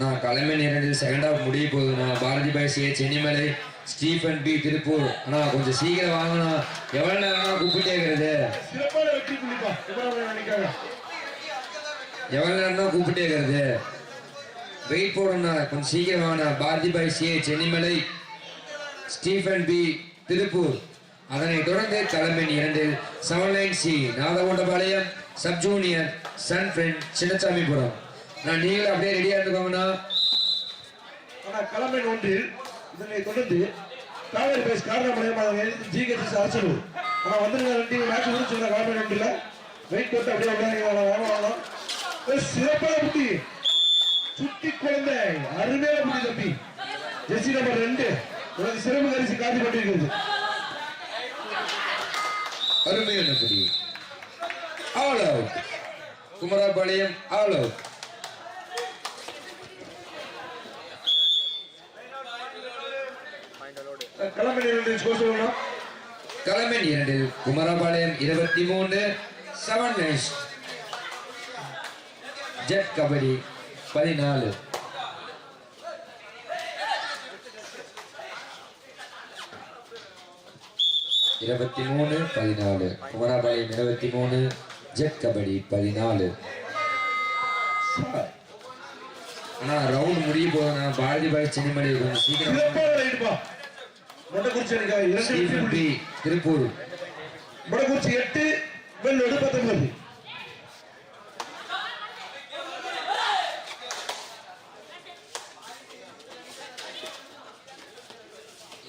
நான் கிளம்பி நேரத்தில் செகண்ட் ஆஃப் முடிய போகுதுண்ணா. Bharathi boy C A Chennimalai Stephen B Tiruppur. அண்ணா கொஞ்சம் சீக்கிரம் வாங்கண்ணா. எவ்வளோ நேரம் கூப்பிட்டே இருக்கிறது எவ்வளோ நேரம் தான் கூப்பிட்டே இருக்கிறது வெயிட் போடணும்ண்ணா கொஞ்சம் சீக்கிரம் வாங்கண்ணா. Bharathi boy C A Chennimalai Stephen B Tiruppur. அதனைத் தொடர்ந்து தலைமை இரண்டில் seven nine C Nathakondapalayam sub junior sun friend Chinnasamipuram நான் நீங்களும் அப்படியே ரெடியாக இருந்துக்கோங்கண்ணா. ஆனா கிழமை ஒன்றில் இதனை தொடர்ந்து காவேரி பேஸ் காரணமடையும் அதை எழுதி ஜிஹெச் அரசலூர் ஆனா வந்துருங்க ரெண்டு மேட்ச் முடிச்சு கிழமை ஒன்றில் வெயிட் போட்டு அப்படியே விளையாடுங்க வாங்க வாங்க ஏய், சிறப்பான புத்தி. சுட்டி குழந்தை. அருமையான புத்தி தம்பி. ஜெர்சி நம்பர் ரெண்டு. உனக்கு சிறப்பு பரிசு காத்து கொண்டிருக்கிறது. அருமையான புடி all out Kumarapalayam all out கிழமை இரண்டு குமராபாளையம் இருபத்தி மூன்று செவன் ஜெட் கபடி பதினாலு. இருபத்தி மூணு பதினாலு. குமராபாளையம் இருபத்தி மூணு ஜெட் கபடி பதினாலு. ஆனா ரவுண்ட் முடிய போதுண்ணா பாரதி பாய் சின்னமலை கொஞ்சம் சீக்கிரம் திருப்பூர். மொடக்குறிச்சி எட்டு வெள்ளோடு பத்தொன்பது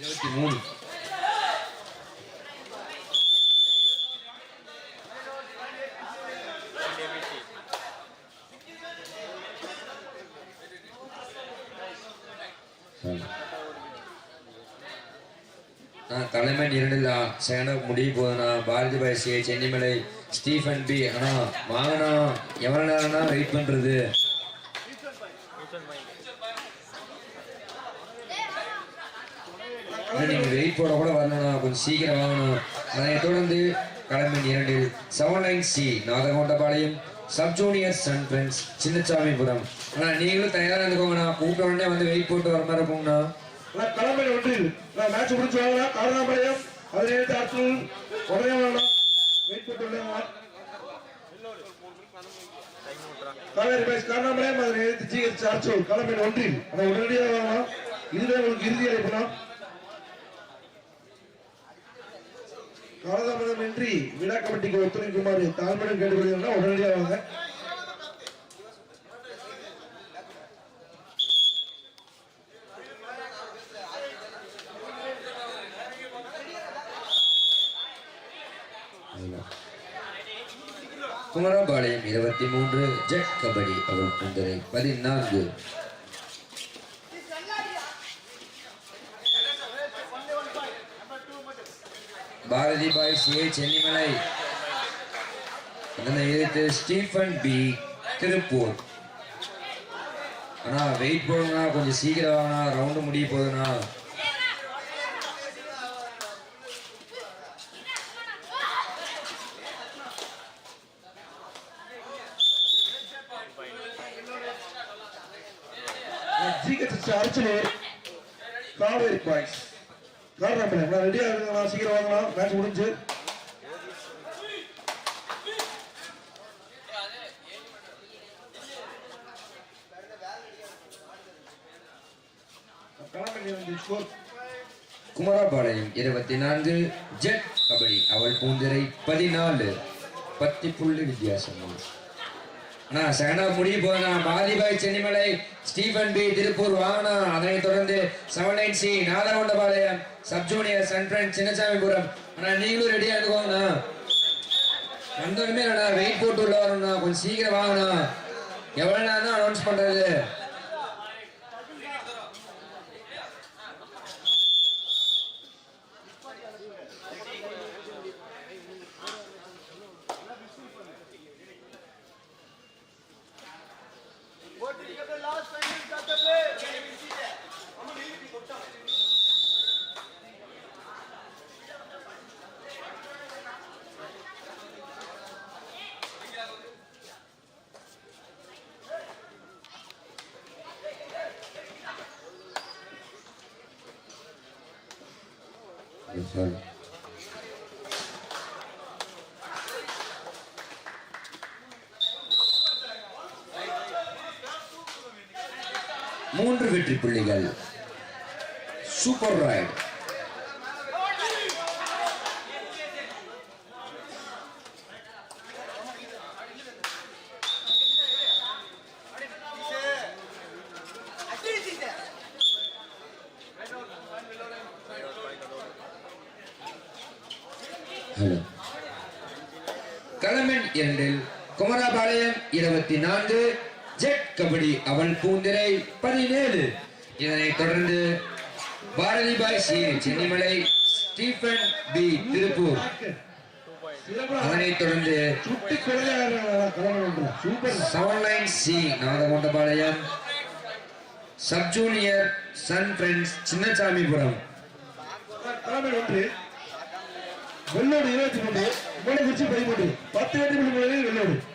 இருபத்தி மூணு நான் தலைமையின் இரண்டில் செகண்ட் முடிய போதுண்ணா. Bharathi boy Chennimalai Stephen B அண்ணா வாங்கண்ணா. எவ்வளோ நேரம்னா வெயிட் பண்ணுறது நீங்கள் வெயிட் போட கூட வரணும்ண்ணா. கொஞ்சம் சீக்கிரம் வாங்கணும் அதனை தொடர்ந்து கிளம்பின் இரண்டில் seven nine C Nathakondapalayam sub junior sun friends Chinnasamipuram அண்ணா நீங்களும் தயாராக இருந்துக்கோங்கண்ணா கூப்பிட்ட உடனே வந்து வெயிட் போட்டு வர மாதிரி இருக்குங்கண்ணா. நான் ஒன்றில் மேட்ச் முடிச்சு வாங்கலாம் காரணாபாளையம் பதினேழு எடுத்து அடுத்து உடனே வாங்கலாம் வெயிட் போட்டு உடனே வாங்க காவேரி பேஸ் காரணாபாளையம் அதை எடுத்து ஜிஹெச் அரசூர் கிளம்பை ஒன்றில். அதை உடனடியாக வாங்கலாம். இதுவே உங்களுக்கு இறுதி அழைப்பலாம் காலதாமதம் இன்றி விழா கமிட்டிக்கு ஒத்துழைக்குமாறு தாழ்மையுடன் கேட்டுக்கொள்கிறேன். உடனடியாக வாங்க. குமரபாளையம் இருபத்தி மூன்று ஜெட் கபடி அவள் குந்தரை பதினான்கு. Bharathi boy C Chennimalai. அதனை எதிர்த்து ஸ்டீஃபன் பி திருப்பூர். அண்ணா வெயிட் போடுங்கண்ணா கொஞ்சம் சீக்கிரம் வாங்கண்ணா ரவுண்டு முடிய போகுதுண்ணா. ஜிஹெச் அரசு காவேரி பாய்ஸ் காரணம் இருக்குங்களா சீக்கிரம் வாங்கலாம். மேட்ச் முடிஞ்சு. இருபத்தி நான்கு ஜெட் கபடி அவள் பூந்திரை பதினாலு. பத்து புள்ளி வித்தியாசம். அண்ணா செகண்ட் முடிய போனா பாதிபாய் சென்னிமலை ஸ்டீபன் பி திருப்பூர் வாகனா அதனைத் தொடர்ந்து seven nine C Nathakondapalayam sub junior sun Chinnasamipuram அண்ணா நீங்களும் ரெடியாக இருந்துக்கோங்கண்ணா. வந்தோடனே வெயிட் போட்டு உள்ள வரணும்ண்ணா கொஞ்சம் சீக்கிரம் வாங்கண்ணா. எவ்வளோ நேரம் தான் அனௌன்ஸ் பண்ணுறது சொல் மூன்று வெற்றி புள்ளிகள். Super right hello. இரண்டில் குமராபாளையம் இருபத்தி நான்கு ஜெட் கபடி அவள் பூந்திரை பதினேழு. இதனைத் தொடர்ந்து Bharathi boy C. Chennimalai Stephen B. Tiruppur. அதனைத் தொடர்ந்து சுட்டி C Nathakondapalayam sub junior sun friends Chinnasamipuram. ஒன்று வெள்ளோடு இருபத்தி மூன்று. மூணு குறிச்சி பதிமூன்று. பத்து வெற்றி புள்ளி வெள்ளோடு.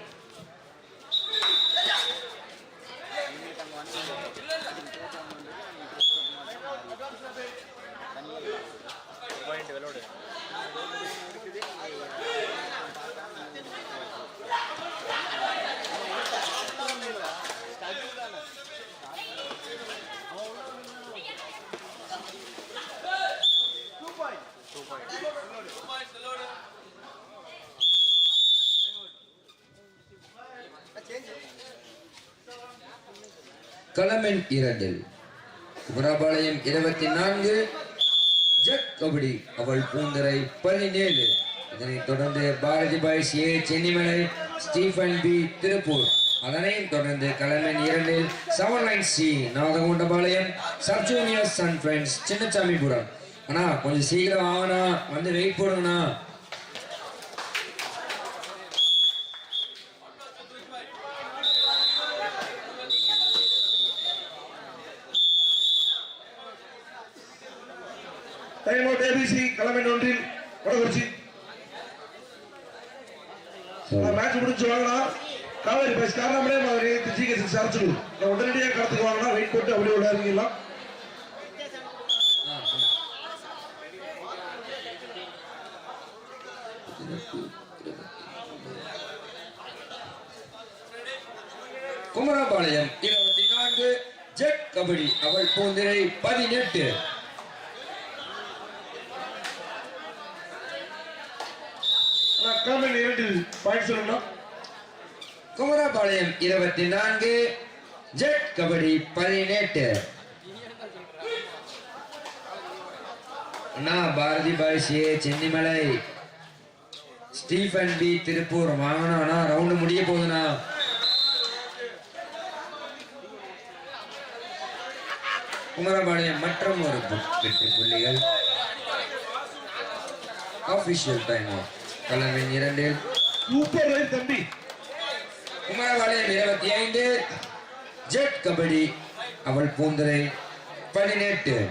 களமெண் இரண்டில் குமராபாளையம் இருபத்தி நான்கு ஜக் கபடி அவள் பூந்தரை பதினேழு. இதனைத் தொடர்ந்து Bharathi boys A Chennimalai Stephen B Tiruppur. அதனையும் தொடர்ந்து களமெண் இரண்டில் seven nine C Nagakundapalayam sub junior sun friends Chinnasamipuram அண்ணா கொஞ்சம் சீக்கிரம் ஆகணா வந்து வெயிட் போடுங்கண்ணா. ஏபிசி தலைமை ஒன்றில் வடகுறிச்சி. மேட்ச் முடிச்சு வாங்கலாம் காவேரி பஸ் காரணமே மாதிரி ஜிகே சிக்ஸ் அரைச்சிடும் உடனடியாக கடத்துக்கு வாங்கலாம் வெயிட் போட்டு அப்படியே உள்ள இறங்கிடலாம். குமரபாளையம் இருபத்தி நான்கு ஜெட் கபடி அவள் பூந்திரை பதினெட்டு. கிளம்பி இரண்டில் பாயிண்ட் சொல்லணும் குமரபாளையம் இருபத்தி நான்கு ஜெட் கபடி பதினெட்டு. அண்ணா பாரதி பாய்ஸே சென்னிமலை. Stephen B Tiruppur. வாங்கினா அண்ணா ரவுண்டு முடிய போகுதுண்ணா. குமரபாளையம் மற்றும் ஒரு வெற்றி புள்ளிகள். ஆபிஷியல் டைம் கலமின் இரண்டில் சூப்பர் தம்பி. குமாரபாளையம் இருபத்தி ஐந்து. ஜெட் கபடி. அவள் பூந்தரை பதினெட்டு.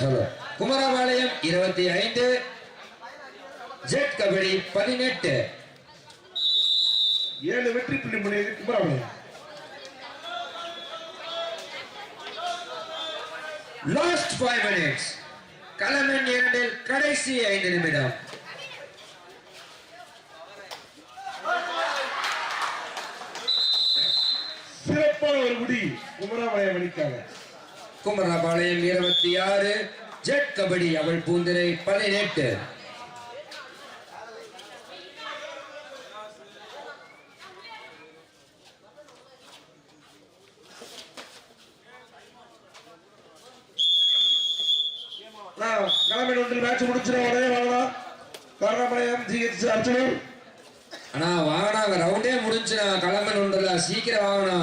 குமாரபாளையம் இருபத்தி ஐந்து ஜெட் கபடி பதினெட்டு. ஏழு வெற்றி புள்ளி முனையில் குமராபாளையம். லாஸ்ட் ஃபைவ் மினிட்ஸ் களமின் இரண்டில் கடைசி ஐந்து நிமிடம். சிறப்பான ஒரு முடி குமராபாளையம் அணிக்காக. குமரபாளையம் இருபத்தி ஆறு ஜெட் கபடி அவள் பூந்திரை பதினெட்டு. கிளம்பி ஒன்றில் மேட்ச் முடிச்சிடும் உடனே வாங்கலாம் காரணபாளையம் ஜிஹெச் அர்ச்சனூர் அண்ணா அங்க ரவுண்டே முடிஞ்சுண்ணா. கிளம்பணும் உண்டுல சீக்கிரம் வாங்கண்ணா.